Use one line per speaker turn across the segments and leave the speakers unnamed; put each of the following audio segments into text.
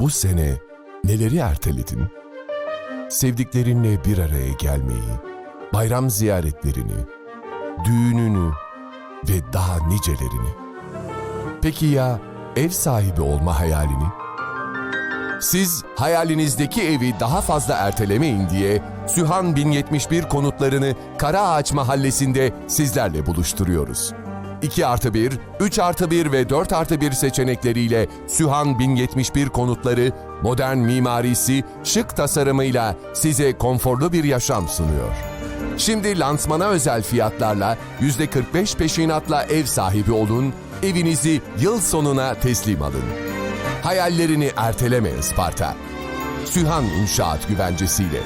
Bu sene neleri erteledin? Sevdiklerinle bir araya gelmeyi, bayram ziyaretlerini, düğününü ve daha nicelerini. Peki ya ev sahibi olma hayalini? Siz hayalinizdeki evi daha fazla ertelemeyin diye Sühan 1071 konutlarını Karaağaç Mahallesi'nde sizlerle buluşturuyoruz. 2 artı 1, 3 artı 1 ve 4 artı 1 seçenekleriyle Sühan 1071 konutları modern mimarisi, şık tasarımıyla size konforlu bir yaşam sunuyor. Şimdi lansmana özel fiyatlarla %45 peşinatla ev sahibi olun, evinizi yıl sonuna teslim alın. Hayallerini erteleme Isparta. Sühan İnşaat Güvencesi'yle.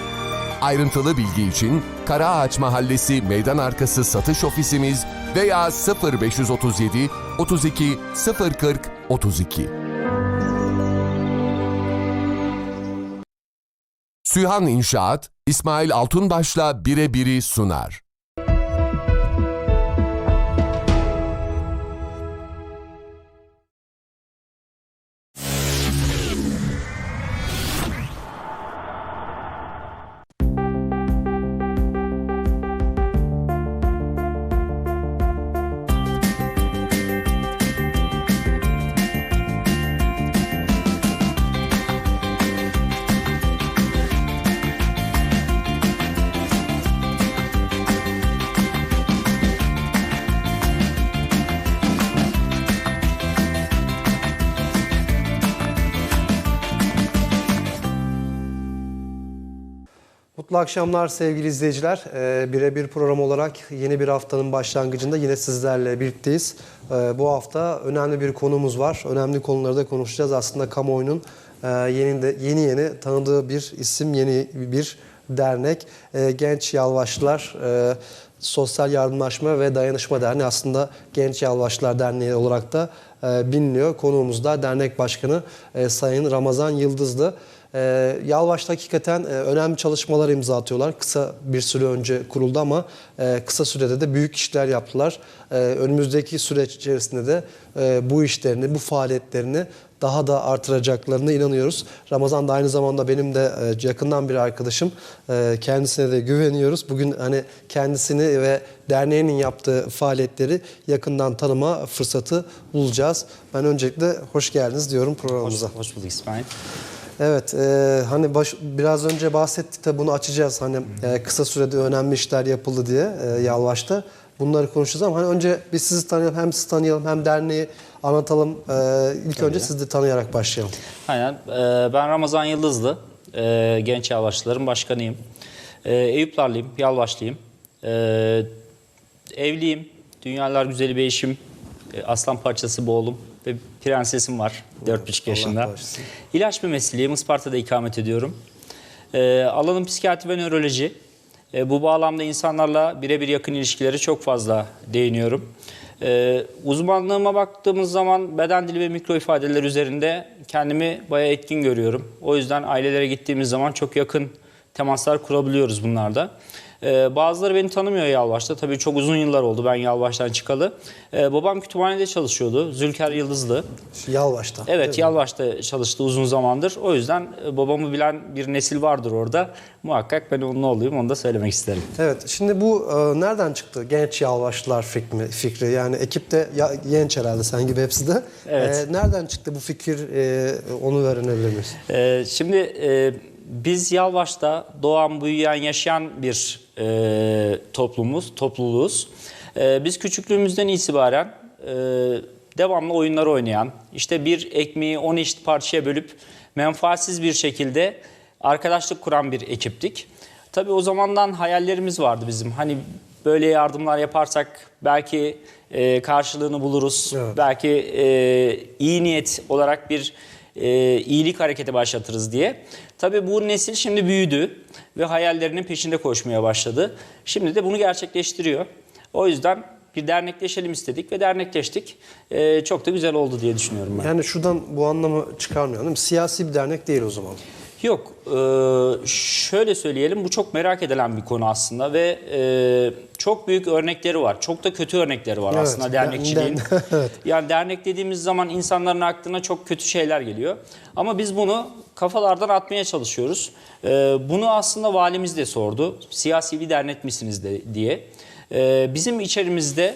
Ayrıntılı bilgi için Karaağaç Mahallesi Meydan Arkası Satış Ofisimiz veya 0537 32 040 32. Sühan İnşaat, İsmail Altunbaş'la birebiri sunar.
Mutlu akşamlar sevgili izleyiciler. Ee, Birebir program olarak yeni bir haftanın başlangıcında yine sizlerle birlikteyiz. Ee, bu hafta önemli bir konumuz var. Önemli konuları da konuşacağız. Aslında kamuoyunun e, yeni, de, yeni yeni tanıdığı bir isim, yeni bir dernek. Ee, Genç Yalvaçlılar e, Sosyal Yardımlaşma ve Dayanışma Derneği aslında Genç Yalvaçlılar Derneği olarak da e, biliniyor. Konuğumuz da dernek başkanı e, Sayın Ramazan Yıldızlı. Ee, Yalvaç'ta hakikaten e, önemli çalışmalar imza atıyorlar. Kısa bir süre önce kuruldu ama e, kısa sürede de büyük işler yaptılar. Ee, önümüzdeki süreç içerisinde de e, bu işlerini, bu faaliyetlerini daha da artıracaklarına inanıyoruz. Ramazan da aynı zamanda benim de e, yakından bir arkadaşım. E, kendisine de güveniyoruz. Bugün hani kendisini ve derneğinin yaptığı faaliyetleri yakından tanıma fırsatı bulacağız. Ben öncelikle hoş geldiniz diyorum programımıza.
Hoş, hoş bulduk İsmail.
Evet, e, hani baş, biraz önce bahsettik de bunu açacağız. Hani e, kısa sürede önemli işler yapıldı diye e, Yalvaç'ta. Bunları konuşacağız ama hani önce biz sizi tanıyalım, hem sizi tanıyalım hem derneği anlatalım. E, ilk önce sizi de tanıyarak başlayalım.
Aynen. Ee, ben Ramazan Yıldızlı. Ee, Genç Yalvaçlıların başkanıyım. Ee, Eyüplarlıyım, Yalvaçlıyım. Ee, evliyim. Dünyalar güzeli bir eşim. Ee, aslan parçası bir oğlum. Prensesim var 4,5 yaşında. İlaç bir mesleğim. Isparta'da ikamet ediyorum. Ee, alanım psikiyatri ve nöroloji. Ee, bu bağlamda insanlarla birebir yakın ilişkileri çok fazla değiniyorum. Ee, uzmanlığıma baktığımız zaman beden dili ve mikro ifadeler üzerinde kendimi bayağı etkin görüyorum. O yüzden ailelere gittiğimiz zaman çok yakın temaslar kurabiliyoruz bunlarda. Ee, bazıları beni tanımıyor Yalvaç'ta. Tabii çok uzun yıllar oldu ben Yalvaç'tan çıkalı. Ee, babam kütüphanede çalışıyordu. Zülker Yıldızlı.
Yalvaç'ta.
Evet, Yalvaç'ta çalıştı uzun zamandır. O yüzden e, babamı bilen bir nesil vardır orada. Muhakkak ben onun oğluyum, onu da söylemek isterim.
Evet, şimdi bu e, nereden çıktı? Genç Yalvaçlılar fikri, fikri. Yani ekipte ya, genç herhalde sen gibi hepsi de.
Evet.
E, nereden çıktı bu fikir? E, onu öğrenebilir miyiz?
Ee, şimdi e, biz Yalvaç'ta doğan, büyüyen, yaşayan bir e, toplumuz, topluluğuz. E, biz küçüklüğümüzden itibaren e, devamlı oyunlar oynayan, işte bir ekmeği 10 eşit parçaya bölüp menfaatsiz bir şekilde arkadaşlık kuran bir ekiptik. Tabii o zamandan hayallerimiz vardı bizim. Hani böyle yardımlar yaparsak belki e, karşılığını buluruz.
Evet.
Belki e, iyi niyet olarak bir e, iyilik hareketi başlatırız diye. Tabii bu nesil şimdi büyüdü ve hayallerinin peşinde koşmaya başladı. Şimdi de bunu gerçekleştiriyor. O yüzden bir dernekleşelim istedik ve dernekleştik. E, çok da güzel oldu diye düşünüyorum ben.
Yani şuradan bu anlamı çıkarmıyorum değil mi? Siyasi bir dernek değil o zaman.
Yok, e, şöyle söyleyelim bu çok merak edilen bir konu aslında ve e, çok büyük örnekleri var. Çok da kötü örnekleri var
Evet,
aslında
ben-
dernekçiliğin.
ben- evet.
Yani dernek dediğimiz zaman insanların aklına çok kötü şeyler geliyor. Ama biz bunu kafalardan atmaya çalışıyoruz. E, bunu aslında valimiz de sordu. Siyasi bir dernek misiniz de, diye. E, bizim içerimizde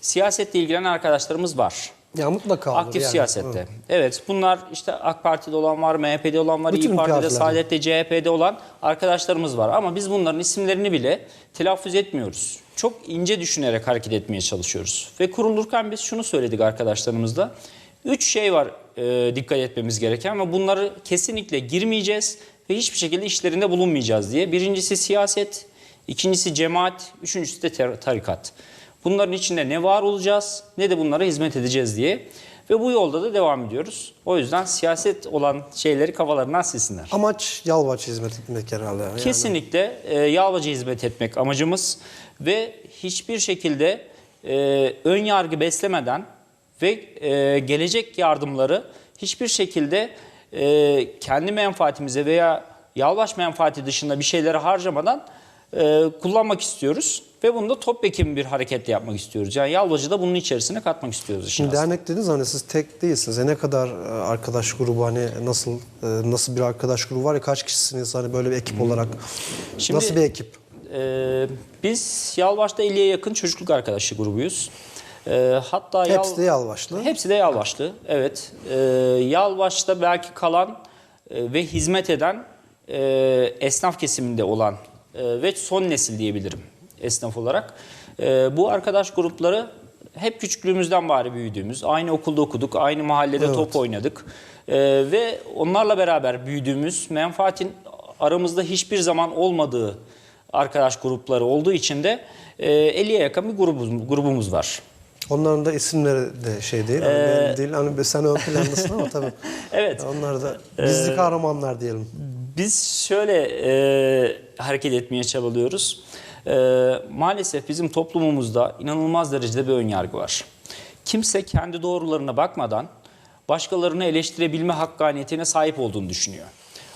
siyasetle ilgilenen arkadaşlarımız var.
Ya mutlaka olur
Aktif
yani.
siyasette. Evet bunlar işte AK Parti'de olan var, MHP'de olan var,
Bütün
İyi Parti'de. Saadet'te, CHP'de olan arkadaşlarımız var. Ama biz bunların isimlerini bile telaffuz etmiyoruz. Çok ince düşünerek hareket etmeye çalışıyoruz. Ve kurulurken biz şunu söyledik arkadaşlarımızla. Üç şey var e, dikkat etmemiz gereken ve bunları kesinlikle girmeyeceğiz ve hiçbir şekilde işlerinde bulunmayacağız diye. Birincisi siyaset, ikincisi cemaat, üçüncüsü de tarikat. Bunların içinde ne var olacağız ne de bunlara hizmet edeceğiz diye. Ve bu yolda da devam ediyoruz. O yüzden siyaset olan şeyleri kafalarından silsinler.
Amaç Yalvaç hizmet etmek herhalde. Yani.
Kesinlikle e, Yalvaç'a hizmet etmek amacımız ve hiçbir şekilde e, ön yargı beslemeden ve e, gelecek yardımları hiçbir şekilde e, kendi menfaatimize veya Yalvaç menfaati dışında bir şeyleri harcamadan e, kullanmak istiyoruz. Ve bunu da topyekun bir hareketle yapmak istiyoruz. Yani Yalvaç'ı da bunun içerisine katmak istiyoruz
Şimdi
aslında.
dernek dediniz hani siz tek değilsiniz. E ne kadar e, arkadaş grubu hani nasıl e, nasıl bir arkadaş grubu var ya kaç kişisiniz hani böyle bir ekip olarak?
Şimdi-
nasıl bir ekip?
Ee, biz Yalvaç'ta 50'ye yakın çocukluk arkadaşı grubuyuz. Ee, hatta Yal-
Hepsi de Yalvaçlı.
Hepsi de Yalvaçlı. Evet. Ee, Yalvaç'ta belki kalan e, ve hizmet eden e, esnaf kesiminde olan e, ve son nesil diyebilirim esnaf olarak. E, bu arkadaş grupları hep küçüklüğümüzden bari büyüdüğümüz, aynı okulda okuduk, aynı mahallede top oynadık E, ve onlarla beraber büyüdüğümüz menfaatin aramızda hiçbir zaman olmadığı arkadaş grupları olduğu için de e, 50'ye yakın bir grubumuz, grubumuz var.
Onların da isimleri de şey değil. Belli değil. Hani sen ön plandasın ama tabii.
Evet.
Onlar da gizli kahramanlar diyelim.
Biz şöyle e, hareket etmeye çabalıyoruz. E, maalesef bizim toplumumuzda inanılmaz derecede bir önyargı var. Kimse kendi doğrularına bakmadan başkalarını eleştirebilme hakkaniyetine sahip olduğunu düşünüyor.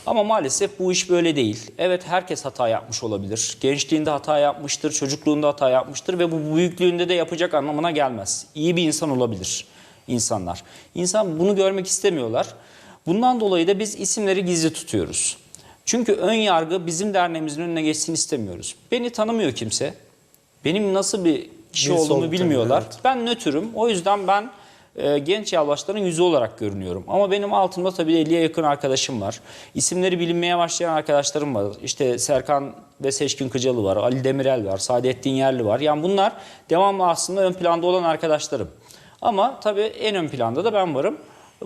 Ama maalesef bu iş böyle değil. Evet herkes hata yapmış olabilir. Gençliğinde hata yapmıştır, çocukluğunda hata yapmıştır ve bu büyüklüğünde de yapacak anlamına gelmez. İyi bir insan olabilir insanlar. İnsan bunu görmek istemiyorlar. Bundan dolayı da biz isimleri gizli tutuyoruz. Çünkü ön yargı bizim derneğimizin önüne geçsin istemiyoruz. Beni tanımıyor kimse. Benim nasıl bir kişi
Birisi
olduğumu bilmiyorlar.
evet.
Ben nötrüm. O yüzden ben e, genç yalvaçların yüzü olarak görünüyorum. Ama benim altımda tabii 50'ye yakın arkadaşım var. İsimleri bilinmeye başlayan arkadaşlarım var. İşte Serkan ve Seçkin Kıcalı var, Ali Demirel var, Saadettin Yerli var. Yani bunlar devamlı aslında ön planda olan arkadaşlarım. Ama tabii en ön planda da ben varım.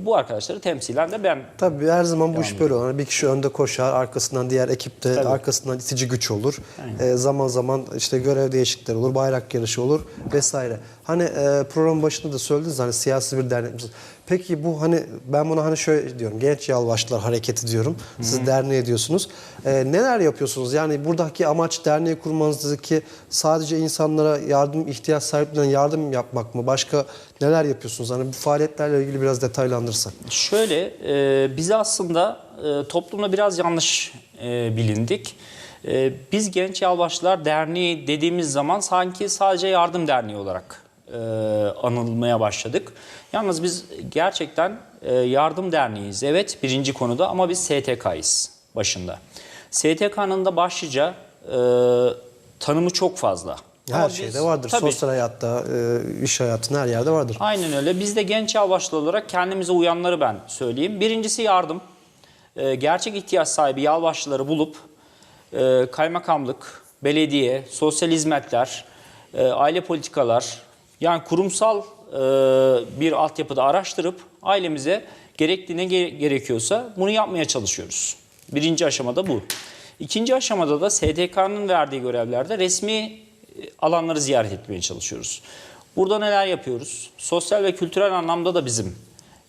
Bu arkadaşları temsilen de ben
Tabii her zaman bu iş böyle olur. Bir kişi önde koşar, arkasından diğer ekipte,
Tabii.
arkasından itici güç olur. Ee, zaman zaman işte görev değişiklikleri olur, bayrak yarışı olur vesaire. Hani e, programın başında da söylediniz hani siyasi bir dernek misiniz? Peki bu hani ben buna hani şöyle diyorum. Genç Yalvaçlar Hareketi diyorum. Siz derneğe diyorsunuz. Ee, neler yapıyorsunuz? Yani buradaki amaç derneği kurmanızdaki sadece insanlara yardım ihtiyaç sahiplerine yardım yapmak mı? Başka neler yapıyorsunuz? Hani bu faaliyetlerle ilgili biraz detaylandırsak.
Şöyle, e, biz aslında e, toplumda biraz yanlış e, bilindik. E, biz Genç Yalvaçlar Derneği dediğimiz zaman sanki sadece yardım derneği olarak e, anılmaya başladık. Yalnız biz gerçekten e, yardım derneğiyiz. Evet birinci konuda ama biz STK'yız başında. STK'nın da başlıca e, tanımı çok fazla.
Her
Ama
şeyde
biz-
vardır.
Tabii.
Sosyal hayatta, e, iş hayatında her yerde vardır.
Aynen öyle. Biz de genç yalvaçlı olarak kendimize uyanları ben söyleyeyim. Birincisi yardım. Ee, gerçek ihtiyaç sahibi yalvaçlıları bulup e, kaymakamlık, belediye, sosyal hizmetler, e, aile politikalar yani kurumsal e, bir altyapıda araştırıp ailemize gerektiğine ge- gerekiyorsa bunu yapmaya çalışıyoruz. Birinci aşamada bu. İkinci aşamada da STK'nın verdiği görevlerde resmi alanları ziyaret etmeye çalışıyoruz. Burada neler yapıyoruz? Sosyal ve kültürel anlamda da bizim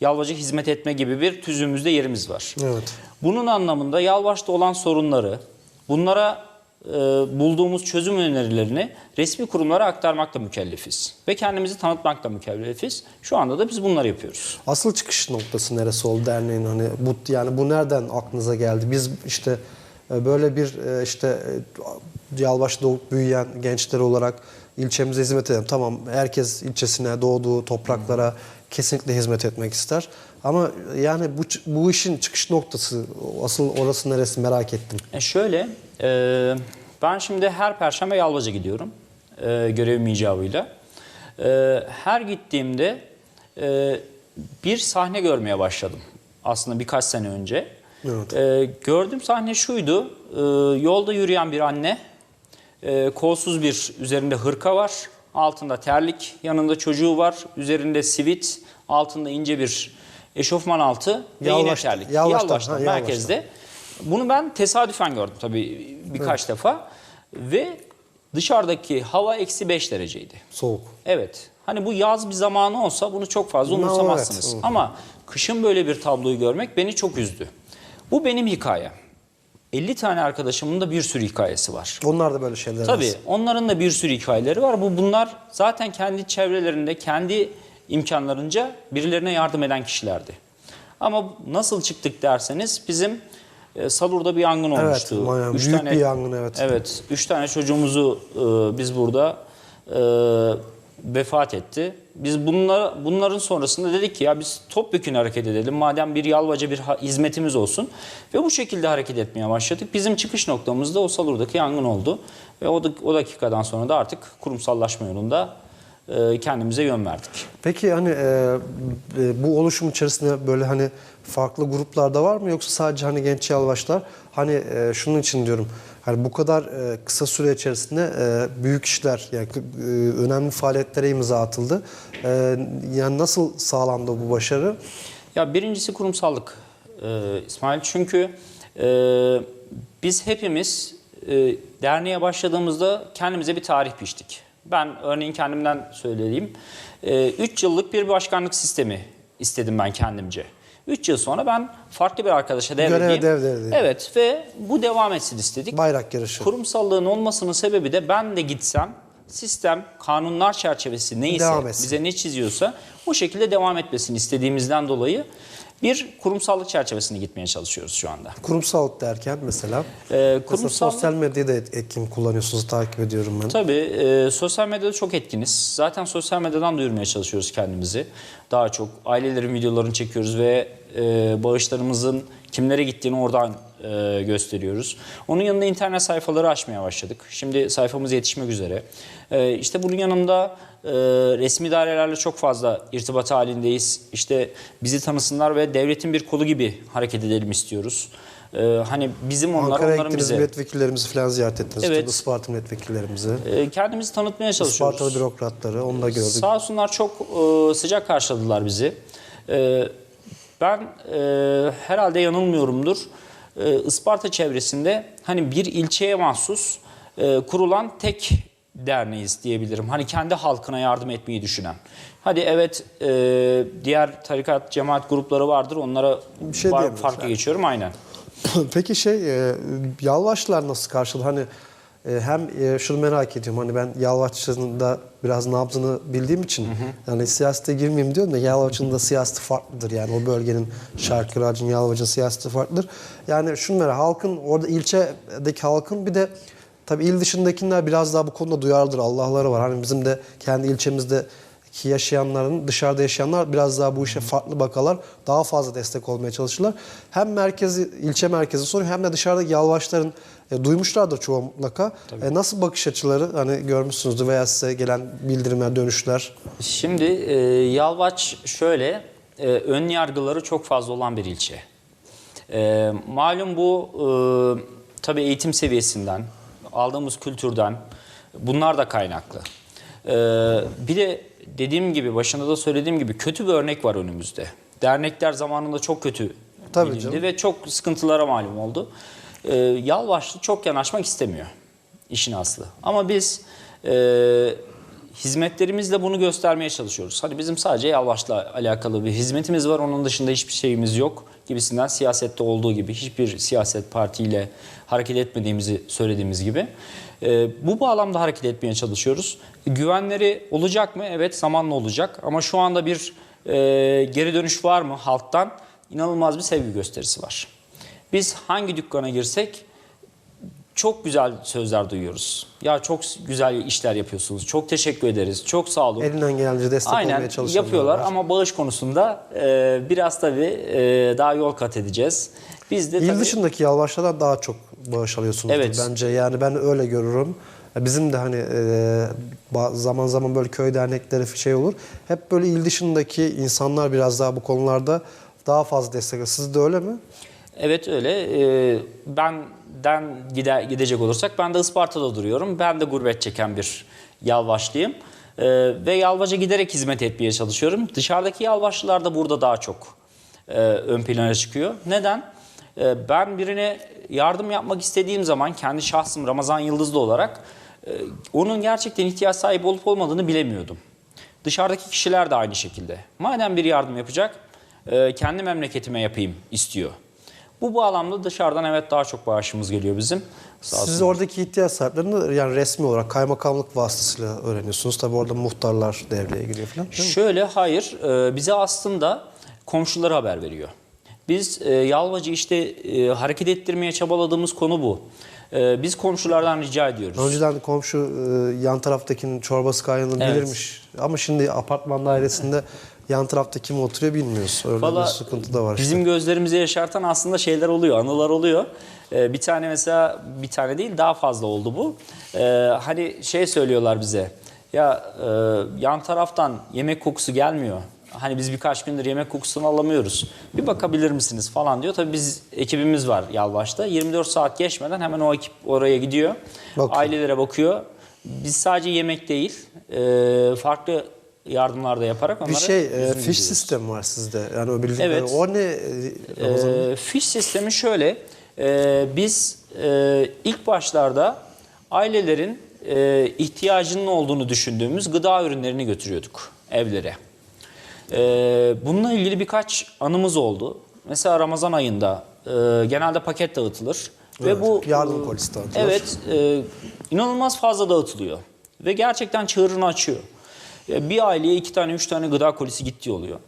Yalvaç'a hizmet etme gibi bir tüzüğümüzde yerimiz var.
Evet.
Bunun anlamında Yalvaç'ta olan sorunları, bunlara bulduğumuz çözüm önerilerini resmi kurumlara aktarmakla mükellefiz. Ve kendimizi tanıtmakla mükellefiz. Şu anda da biz bunları yapıyoruz.
Asıl çıkış noktası neresi oldu derneğin hani bu yani bu nereden aklınıza geldi? Biz işte e, böyle bir e, işte e, Yalvaç'ta doğup büyüyen gençler olarak ilçemize hizmet edelim. Tamam herkes ilçesine doğduğu topraklara kesinlikle hizmet etmek ister. Ama yani bu bu işin çıkış noktası asıl orası neresi merak ettim.
E şöyle, e, ben şimdi her perşembe Yalvaç'a gidiyorum e, görevim icabıyla. E, her gittiğimde e, bir sahne görmeye başladım aslında birkaç sene önce.
Evet.
E, gördüğüm sahne şuydu, e, yolda yürüyen bir anne, e, kolsuz bir üzerinde hırka var, altında terlik, yanında çocuğu var, üzerinde sivit, altında ince bir eşofman altı ve yine terlik.
Yalvaç'ta,
Yalvaç'ta,
ha, Yalvaç'ta.
merkezde. Bunu ben tesadüfen gördüm tabii birkaç defa. Ve dışarıdaki hava eksi 5 dereceydi.
Soğuk.
Evet. Hani bu yaz bir zamanı olsa bunu çok fazla umursamazsınız.
evet.
Ama kışın böyle bir tabloyu görmek beni çok üzdü. Bu benim hikayem. 50 tane arkadaşımın da bir sürü hikayesi var.
Onlar da böyle şeyler.
Tabii onların da bir sürü hikayeleri var. Bu bunlar zaten kendi çevrelerinde, kendi imkanlarınca birilerine yardım eden kişilerdi. Ama nasıl çıktık derseniz bizim e, Salur'da bir yangın
Evet,
olmuştu.
bayağı
Üç
büyük bir yangın, evet.
Evet, üç tane çocuğumuzu e, biz burada e, vefat etti. Biz bunlar, bunların sonrasında dedik ki ya biz topyekun hareket edelim. Madem bir yalvaca bir hizmetimiz olsun. Ve bu şekilde hareket etmeye başladık. Bizim çıkış noktamız da o Salur'daki yangın oldu. Ve o, o dakikadan sonra da artık kurumsallaşma yolunda kendimize yön verdik.
Peki hani e, e, bu oluşum içerisinde böyle hani farklı gruplarda var mı yoksa sadece hani genç yalvaçlar? Hani e, şunun için diyorum. Hani bu kadar e, kısa süre içerisinde e, büyük işler yani e, önemli faaliyetlere imza atıldı. E, yani nasıl sağlandı bu başarı?
Ya birincisi kurumsallık e, İsmail. Çünkü e, biz hepimiz e, derneğe başladığımızda kendimize bir tarih biçtik. Ben örneğin kendimden söyleyeyim. 3 yıllık bir başkanlık sistemi istedim ben kendimce. 3 yıl sonra ben farklı bir arkadaşa devredeyim.
devredeyim.
Evet ve bu devam etsin istedik.
Bayrak yarışı.
Kurumsallığın olmasının sebebi de ben de gitsem sistem, kanunlar çerçevesi neyse, bize ne çiziyorsa o şekilde devam etmesini istediğimizden dolayı bir kurumsallık çerçevesinde gitmeye çalışıyoruz şu anda.
Kurumsallık derken mesela,
Ee, kurumsal
sosyal medyada et- etkin kullanıyorsunuz takip ediyorum ben.
Tabii e, sosyal medyada çok etkiniz. Zaten sosyal medyadan duyurmaya çalışıyoruz kendimizi. Daha çok ailelerin videolarını çekiyoruz ve e, bağışlarımızın kimlere gittiğini oradan e, gösteriyoruz. Onun yanında internet sayfaları açmaya başladık. Şimdi sayfamız yetişmek üzere. E, işte bunun yanında e, resmi dairelerle çok fazla irtibat halindeyiz. İşte bizi tanısınlar ve devletin bir kolu gibi hareket edelim istiyoruz. E, hani bizim onlar,
Ankara'ya
onların bize.
milletvekillerimizi falan ziyaret ettiniz.
Evet.
Isparta milletvekillerimizi.
E, kendimizi tanıtmaya çalışıyoruz.
Ispartalı bürokratları onu da gördük.
Sağ olsunlar çok e, sıcak karşıladılar bizi. E, ben e, herhalde yanılmıyorumdur. E, Isparta çevresinde hani bir ilçeye mahsus e, kurulan tek derneğiz diyebilirim. Hani kendi halkına yardım etmeyi düşünen. Hadi evet e, diğer tarikat, cemaat grupları vardır. Onlara
Bir şey
var- farklı
yani.
geçiyorum aynen.
Peki şey e, Yalvaçlar nasıl karşıladı? Hani hem e, şunu merak ediyorum hani ben Yalvaç'ın da biraz nabzını bildiğim için yani siyasete girmeyeyim diyorum da Yalvaç'ın da siyaseti farklıdır yani o bölgenin Şarkıracın Yalvaç'ın siyaseti farklıdır. Yani şunu merak halkın orada ilçedeki halkın bir de tabii il dışındakiler biraz daha bu konuda duyarlıdır Allah'ları var. Hani bizim de kendi ilçemizde ki yaşayanların, dışarıda yaşayanlar biraz daha bu işe farklı bakarlar. Daha fazla destek olmaya çalışırlar. Hem merkezi, ilçe merkezi soruyor hem de dışarıdaki yalvaçların e, duymuşlardır çoğu mutlaka. E, nasıl bakış açıları hani görmüşsünüzdür veya size gelen bildirimler, dönüşler?
Şimdi e, Yalvaç şöyle, e, ön yargıları çok fazla olan bir ilçe. E, malum bu e, tabii eğitim seviyesinden, aldığımız kültürden, bunlar da kaynaklı. E, bir de dediğim gibi, başında da söylediğim gibi kötü bir örnek var önümüzde. Dernekler zamanında çok kötü
Tabii
bilindi
canım.
ve çok sıkıntılara malum oldu. E, Yalvaçlı çok yanaşmak istemiyor işin aslı. Ama biz e, hizmetlerimizle bunu göstermeye çalışıyoruz. Hani bizim sadece Yalvaç'la alakalı bir hizmetimiz var. Onun dışında hiçbir şeyimiz yok gibisinden siyasette olduğu gibi hiçbir siyaset partiyle hareket etmediğimizi söylediğimiz gibi. Ee, bu bağlamda hareket etmeye çalışıyoruz. Güvenleri olacak mı? Evet zamanla olacak. Ama şu anda bir e, geri dönüş var mı halktan? İnanılmaz bir sevgi gösterisi var. Biz hangi dükkana girsek çok güzel sözler duyuyoruz. Ya çok güzel işler yapıyorsunuz. Çok teşekkür ederiz. Çok sağ olun.
Elinden gelince destek olmaya
Aynen
çalışanlar
yapıyorlar
var.
ama bağış konusunda e, biraz tabii e, daha yol kat edeceğiz. Biz de
İl
tabii
dışındaki yalvaçlardan daha çok bağış alıyorsunuz
Evet.
bence. Yani ben öyle görürüm. Bizim de hani e, zaman zaman böyle köy dernekleri şey olur. Hep böyle il dışındaki insanlar biraz daha bu konularda daha fazla destek. Siz de öyle mi?
Evet öyle. Ee, benden gide, gidecek olursak ben de Isparta'da duruyorum. Ben de gurbet çeken bir yalvaçlıyım. Ee, ve yalvaca giderek hizmet etmeye çalışıyorum. Dışarıdaki yalvaçlılar da burada daha çok e, ön plana çıkıyor. Neden? Ben birine yardım yapmak istediğim zaman kendi şahsım Ramazan Yıldızlı olarak e, onun gerçekten ihtiyaç sahibi olup olmadığını bilemiyordum. Dışarıdaki kişiler de aynı şekilde. Madem bir yardım yapacak, e, kendi memleketime yapayım istiyor. Bu bağlamda dışarıdan evet daha çok bağışımız geliyor bizim. Sağ
Siz
olsun.
oradaki ihtiyaç sahiplerini yani resmi olarak kaymakamlık vasıtasıyla öğreniyorsunuz. Tabii orada muhtarlar devreye giriyor falan.
Şöyle hayır, e, bize aslında komşuları haber veriyor. Biz e, Yalvacı işte e, hareket ettirmeye çabaladığımız konu bu. E, biz komşulardan rica ediyoruz.
Önceden komşu e, yan taraftakinin çorbası kaynadığını
Evet.
bilirmiş. Ama şimdi apartman dairesinde yan tarafta kim oturuyor bilmiyoruz. Öyle bir
Valla
sıkıntı da var işte.
Bizim gözlerimizi yaşartan aslında şeyler oluyor, anılar oluyor. Ee, bir tane mesela, bir tane değil daha fazla oldu bu. Ee, hani şey söylüyorlar bize, ya e, yan taraftan yemek kokusu gelmiyor. Hani biz birkaç gündür yemek kokusunu alamıyoruz. Bir bakabilir misiniz falan diyor. Tabii biz ekibimiz var Yalvaç'ta. 24 saat geçmeden hemen o ekip oraya gidiyor.
Bakıyor.
Ailelere bakıyor. Biz sadece yemek değil, e, farklı yardımlar da yaparak onlara
Bir şey, e, fiş
güldürüyoruz.
sistemi var sizde. Yani o bildiğim
Evet.
O ne? e?
Ee, fiş sistemi şöyle. e, biz e, ilk başlarda ailelerin e, ihtiyacının olduğunu düşündüğümüz gıda ürünlerini götürüyorduk evlere. E, bununla ilgili birkaç anımız oldu. Mesela Ramazan ayında e, genelde paket dağıtılır.
Evet,
Ve bu
yardım kolisi dağıtılır.
Evet, e, inanılmaz fazla dağıtılıyor. Ve gerçekten çığırını açıyor. E, Bir aileye iki tane, üç tane gıda kolisi gittiği oluyor.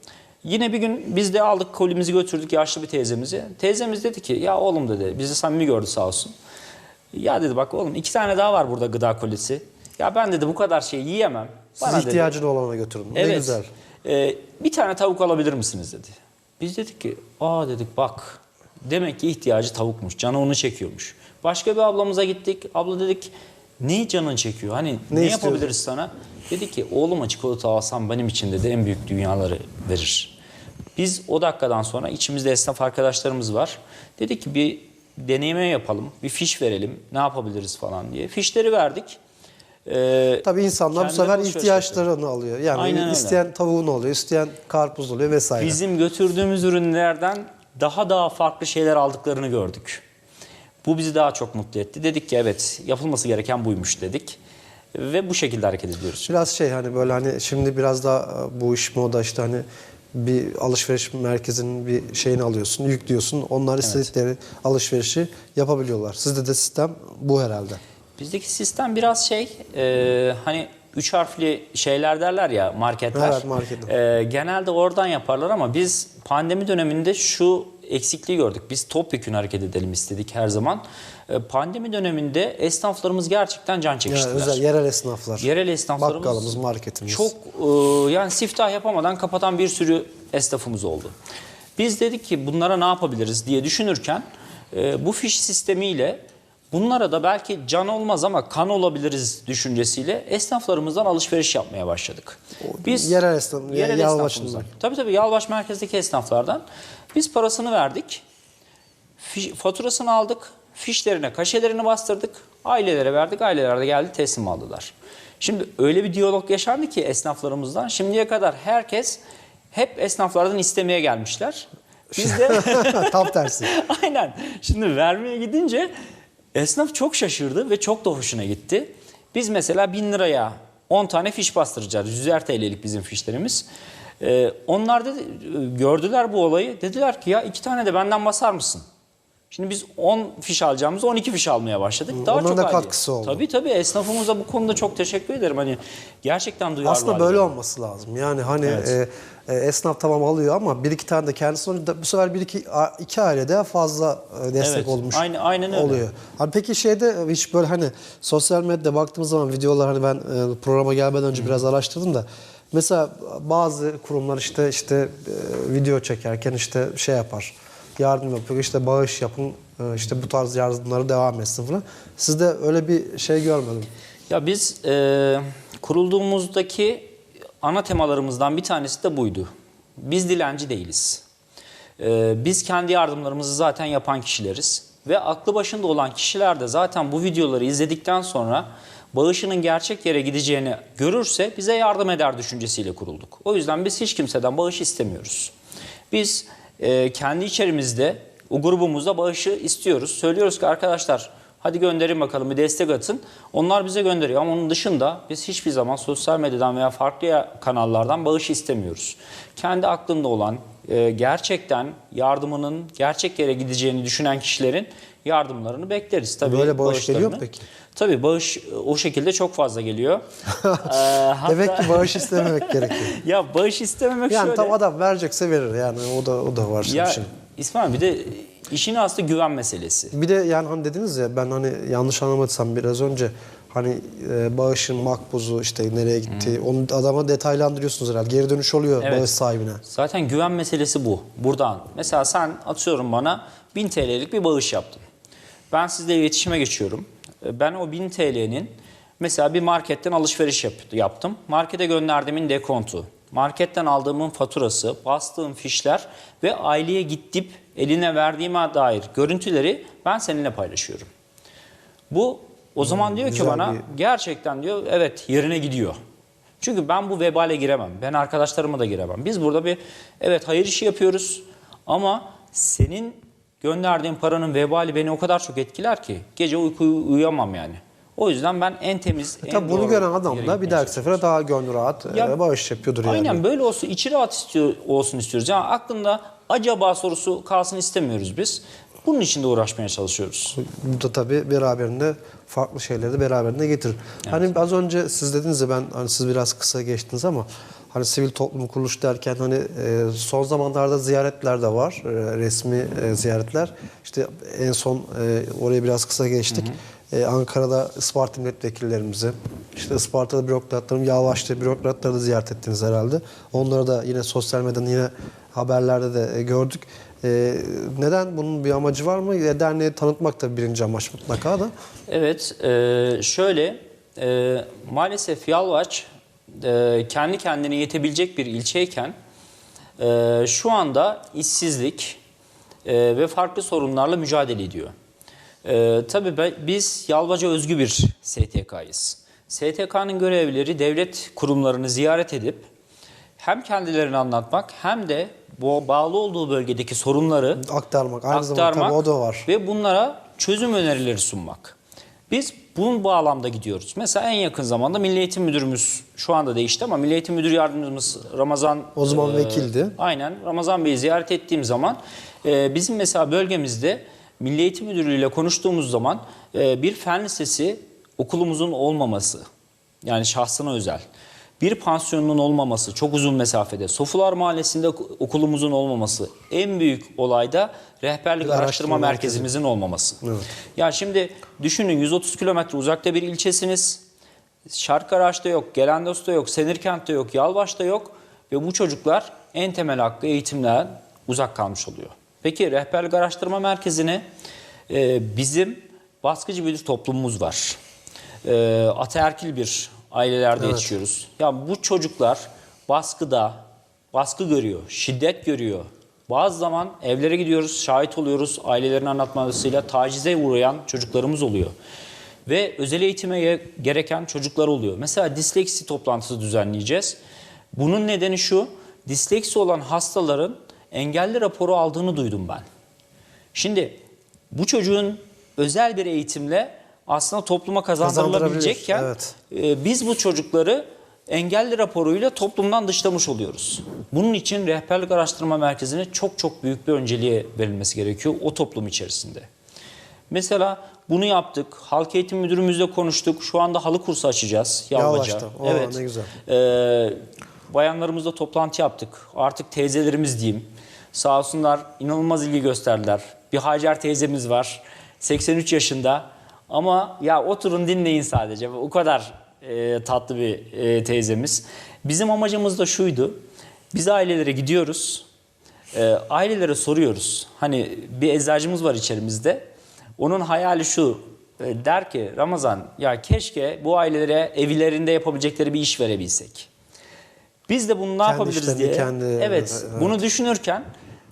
Yine bir gün biz de aldık kolimizi götürdük yaşlı bir teyzemizi. Teyzemiz dedi ki ya oğlum dedi bizi samimi gördü sağ olsun. Ya dedi bak oğlum iki tane daha var burada gıda kolisi. Ya ben dedi bu kadar şey yiyemem.
Siz
dedi,
ihtiyacını olana götürün.
Evet.
Ne güzel.
Ee, bir tane tavuk alabilir misiniz dedi. Biz dedik ki aa dedik bak demek ki ihtiyacı tavukmuş. Canı onu çekiyormuş. Başka bir ablamıza gittik. Abla dedik ne canın çekiyor? Hani ne,
Ne istiyorsun?
yapabiliriz sana? Dedi ki oğluma çikolata alsam benim için dedi en büyük dünyaları verir. Biz o dakikadan sonra içimizde esnaf arkadaşlarımız var. Dedik ki bir deneyime yapalım. Bir fiş verelim. Ne yapabiliriz falan diye. Fişleri verdik. Ee,
Tabii insanlar bu sefer ihtiyaçlarını alıyor. Yani
Aynen öyle.
isteyen tavuğunu alıyor, isteyen karpuz oluyor vesaire.
Bizim götürdüğümüz ürünlerden daha daha farklı şeyler aldıklarını gördük. Bu bizi daha çok mutlu etti. Dedik ki evet yapılması gereken buymuş dedik. Ve bu şekilde hareket ediyoruz.
Biraz şey hani böyle hani şimdi biraz daha e, bu iş moda işte hani bir alışveriş merkezinin bir şeyini alıyorsun, yüklüyorsun. Onlar istedikleri alışverişi yapabiliyorlar. Sizde de sistem bu herhalde.
Bizdeki sistem biraz şey e, hani üç harfli şeyler derler ya marketler.
Evet, market.
E, genelde oradan yaparlar ama biz pandemi döneminde şu eksikliği gördük. Biz topyekun hareket edelim istedik her zaman. E, pandemi döneminde esnaflarımız gerçekten can
Yani
çekiştiler.
özel yerel esnaflar.
Yerel esnaflarımız
Bakkalımız, marketimiz.
çok e, yani siftah yapamadan kapatan bir sürü esnafımız oldu. Biz dedik ki bunlara ne yapabiliriz diye düşünürken e, bu fiş sistemiyle bunlara da belki can olmaz ama kan olabiliriz düşüncesiyle esnaflarımızdan alışveriş yapmaya başladık. Biz
yerel esnaf-
yerel
Yalvaç'ından.
Tabii tabii Yalvaç merkezdeki esnaflardan biz parasını verdik. Fiş- faturasını aldık. Fişlerine, kaşelerini bastırdık. Ailelere verdik. Aileler de geldi teslim aldılar. Şimdi öyle bir diyalog yaşandı ki esnaflarımızdan. Şimdiye kadar herkes hep esnaflardan istemeye gelmişler. Biz de
Tam tersi.
aynen. Şimdi vermeye gidince esnaf çok şaşırdı ve çok da hoşuna gitti. Biz mesela bin liraya 10 tane fiş bastıracağız. 100'er TL'lik bizim fişlerimiz. Ee, onlar da gördüler bu olayı. Dediler ki ya iki tane de benden basar mısın? Şimdi biz 10 fiş alacağımız 12 fiş almaya başladık. Daha
onların
çok
da
aile-
katkısı oldu.
Tabii tabii esnafımıza bu konuda çok teşekkür ederim. Hani gerçekten duyarlı.
Aslında böyle olması lazım. Yani hani
Evet.
e, e, esnaf tamam alıyor ama bir iki tane de kendisi bu sefer bir iki iki ailede fazla e, destek
Evet,
olmuş.
aynı- aynen öyle.
oluyor. Hani peki şeyde hiç böyle hani sosyal medyada baktığımız zaman videolar hani ben e, programa gelmeden önce biraz araştırdım da mesela bazı kurumlar işte işte e, video çekerken işte şey yapar. Yardım yapıyor. işte bağış yapın. e, işte bu tarz yardımları devam etsin falan. Sizde öyle bir şey görmedim.
Ya biz e, kurulduğumuzdaki ana temalarımızdan bir tanesi de buydu. Biz dilenci değiliz. E, biz kendi yardımlarımızı zaten yapan kişileriz. Ve aklı başında olan kişiler de zaten bu videoları izledikten sonra bağışının gerçek yere gideceğini görürse bize yardım eder düşüncesiyle kurulduk. O yüzden biz hiç kimseden bağış istemiyoruz. Biz e, kendi içerimizde, o grubumuzda bağışı istiyoruz. Söylüyoruz ki arkadaşlar hadi gönderin bakalım bir destek atın. Onlar bize gönderiyor ama onun dışında biz hiçbir zaman sosyal medyadan veya farklı kanallardan bağış istemiyoruz. Kendi aklında olan, e, gerçekten yardımının gerçek yere gideceğini düşünen kişilerin yardımlarını bekleriz. Tabii
Böyle bağış geliyor mu peki?
Tabii bağış e, o şekilde çok fazla geliyor. Ee, hatta-
Demek ki bağış istememek gerekiyor.
ya bağış istememek
Yani
şöyle.
tam adam verecekse verir yani o da o da var
Ya
şimdi.
İsmail bir de işin aslı güven meselesi.
Bir de yani hani dediniz ya ben hani yanlış anlamadıysam biraz önce hani e, bağışın makbuzu işte nereye gitti onu adama detaylandırıyorsunuz herhalde. Geri dönüş oluyor
Evet.
bağış sahibine.
Zaten güven meselesi bu. Buradan. Mesela sen atıyorum bana 1000 TL'lik bir bağış yaptın. Ben sizle iletişime geçiyorum. E, Ben o 1000 TL'nin mesela bir marketten alışveriş yap- yaptım. Markete gönderdiğimin dekontu, marketten aldığımın faturası, bastığım fişler ve aileye gidip eline verdiğime dair görüntüleri ben seninle paylaşıyorum. Bu o zaman diyor ki bana
bir-
gerçekten diyor evet yerine gidiyor. Çünkü ben bu vebale giremem. Ben arkadaşlarıma da giremem. Biz burada bir evet hayır işi yapıyoruz ama senin gönderdiğin paranın vebali beni o kadar çok etkiler ki gece uykuyu uyuyamam yani. O yüzden ben en temiz, en
E Tabii bunu gören adam da bir dahaki sefere daha gönlü rahat e,
Ya,
bağış yapıyordur yani.
Aynen böyle olsun, içi rahat istiyor, olsun istiyoruz. Yani aklında acaba sorusu kalsın istemiyoruz biz. Bunun için de uğraşmaya çalışıyoruz.
Bu da tabii beraberinde farklı şeyleri de beraberinde getirir. Hani az önce siz dediniz ya ben hani siz biraz kısa geçtiniz ama hani sivil toplum kuruluş derken hani e, son zamanlarda ziyaretler de var. e, resmi e, ziyaretler. İşte en son e, oraya biraz kısa geçtik. E, Ankara'da Isparta milletvekillerimizi, işte Isparta'da bürokratlarım, Yalvaç'ta bürokratları da ziyaret ettiniz herhalde. Onları da yine sosyal medyadan yine haberlerde de e, gördük. E, neden? Bunun bir amacı var mı? E, Derneği tanıtmak da birinci amaç mutlaka da.
Evet, şöyle maalesef Yalvaç kendi kendine yetebilecek bir ilçeyken e, şu anda işsizlik ve farklı sorunlarla mücadele ediyor. Tabii biz Yalvaç'a özgü bir STK'yız. STK'nın görevlileri devlet kurumlarını ziyaret edip hem kendilerini anlatmak hem de bu bağlı olduğu bölgedeki sorunları
Aktarmak. Aynı zamanda
aktarmak
tabii o da var.
ve bunlara çözüm önerileri sunmak. Biz bu bağlamda gidiyoruz. Mesela en yakın zamanda Milli Eğitim Müdürümüz şu anda değişti ama Milli Eğitim Müdür Yardımcımız Ramazan
O zaman
e,
vekildi.
Aynen Ramazan Bey'i ziyaret ettiğim zaman e, bizim mesela bölgemizde Milli Eğitim Müdürlüğü ile konuştuğumuz zaman e, bir fen lisesi okulumuzun olmaması yani şahsına özel. Bir pansiyonun olmaması çok uzun mesafede. Sofular Mahallesi'nde ok- okulumuzun olmaması. En büyük olay da rehberlik
Bir
araştırma,
araştırma
merkezimizin olmaması.
Evet.
Ya şimdi düşünün 130 kilometre uzakta bir ilçesiniz. Şarkaraş'ta yok, Gelendos'ta yok, Senirkent'te yok, Yalvaç'ta yok. Ve bu çocuklar en temel hakkı eğitimden uzak kalmış oluyor. Peki rehberlik araştırma merkezine e, bizim baskıcı bir toplumumuz var. E, ataerkil bir ailelerde yetişiyoruz. Ya bu çocuklar baskıda, baskı görüyor, şiddet görüyor. Bazı zaman evlere gidiyoruz, şahit oluyoruz. Ailelerin anlatmasıyla tacize uğrayan çocuklarımız oluyor. Ve özel eğitime ge- gereken çocuklar oluyor. Mesela disleksi toplantısı düzenleyeceğiz. Bunun nedeni şu, disleksi olan hastaların engelli raporu aldığını duydum ben. Şimdi bu çocuğun özel bir eğitimle aslında topluma kazandırılabilecekken
evet.
e, biz bu çocukları engelli raporuyla toplumdan dışlamış oluyoruz. Bunun için rehberlik araştırma merkezine çok çok büyük bir önceliğe verilmesi gerekiyor o toplum içerisinde. Mesela bunu yaptık. Halk eğitim müdürümüzle konuştuk. Şu anda halı kursu açacağız. Yalvaca.
Oo, ne güzel.
Ee, bayanlarımızla toplantı yaptık. Artık teyzelerimiz diyeyim. Sağ olsunlar inanılmaz ilgi gösterdiler. Bir Hacer teyzemiz var. 83 yaşında. Ama ya oturun dinleyin sadece. O kadar e, tatlı bir e, teyzemiz. Bizim amacımız da şuydu. Biz ailelere gidiyoruz. E, ailelere soruyoruz. Hani bir eczacımız var içerimizde. Onun hayali şu. e, der ki Ramazan ya keşke bu ailelere evlerinde yapabilecekleri bir iş verebilsek. Biz de bunu ne
Kendi
yapabiliriz diye.
kendi-
evet,
evet.
bunu düşünürken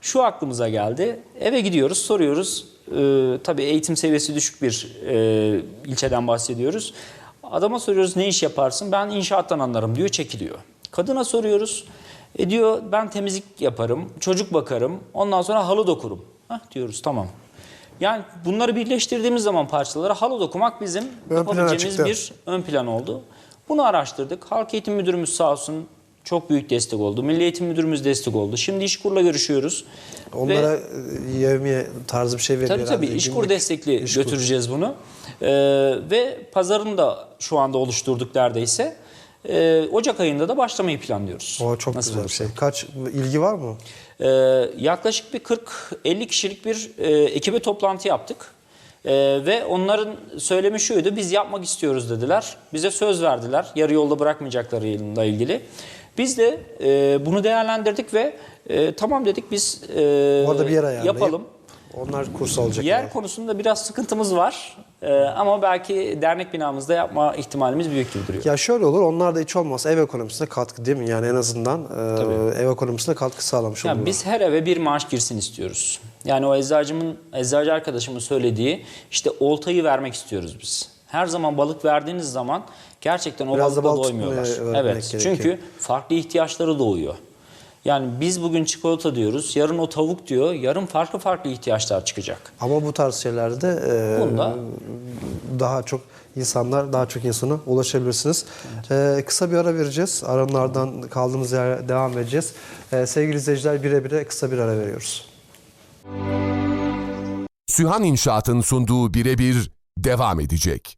şu aklımıza geldi. Eve gidiyoruz, soruyoruz. Ee, tabii eğitim seviyesi düşük bir e, ilçeden bahsediyoruz. Adama soruyoruz ne iş yaparsın? Ben inşaattan anlarım diyor, çekiliyor. Kadına soruyoruz. E diyor ben temizlik yaparım, çocuk bakarım, ondan sonra halı dokurum. Hah diyoruz tamam. Yani bunları birleştirdiğimiz zaman parçalara halı dokumak bizim
plana
yapabileceğimiz bir ön plan oldu. Bunu araştırdık. Halk eğitim müdürümüz sağ olsun çok büyük destek oldu. Milli eğitim müdürümüz destek oldu. Şimdi İşkur'la görüşüyoruz.
Onlara
Ve,
yevmiye tarzı bir şey veriyor.
tabii tabii. İşkur
Günlük
destekli
İşkur.
götüreceğiz bunu. Ee, ve pazarını da şu anda oluşturduk neredeyse. Ee, Ocak ayında da başlamayı planlıyoruz.
O çok
Nasıl
güzel bir şey. Kaç ilgi var mı?
Ee, yaklaşık bir 40-50 kişilik bir e, ekibe toplantı yaptık. Ee, ve onların söylemi şuydu, biz yapmak istiyoruz dediler. Bize söz verdiler, yarı yolda bırakmayacaklarıyla ilgili. Biz de e, bunu değerlendirdik ve e, tamam dedik biz e,
Orada bir yer ayarlayıp
yapalım.
Onlar kurs alacak.
Yer
yani.
konusunda biraz sıkıntımız var. Ee, ama belki dernek binamızda yapma ihtimalimiz büyük gibi duruyor.
Ya şöyle olur, onlar da hiç olmazsa ev ekonomisine katkı değil mi? Yani en azından e, ev ekonomisine katkı sağlamış
Ya
olurlar.
biz her eve bir maaş girsin istiyoruz. Yani o eczacımın, eczacı arkadaşımın söylediği işte oltayı vermek istiyoruz biz. Her zaman balık verdiğiniz zaman gerçekten o
Biraz da
balıkla
balık
doymuyorlar. Evet.
gerekiyor.
Çünkü farklı ihtiyaçları doğuyor. Yani biz bugün çikolata diyoruz, yarın o tavuk diyor, yarın farklı farklı ihtiyaçlar çıkacak.
Ama bu tarz şeylerde e,
Bunda
daha çok insanlar, daha çok insana ulaşabilirsiniz. E, kısa bir ara vereceğiz. Aranlardan kaldığımız yere devam edeceğiz. E, sevgili izleyiciler birebire kısa bir ara veriyoruz.
Sühan İnşaat'ın sunduğu birebir devam edecek.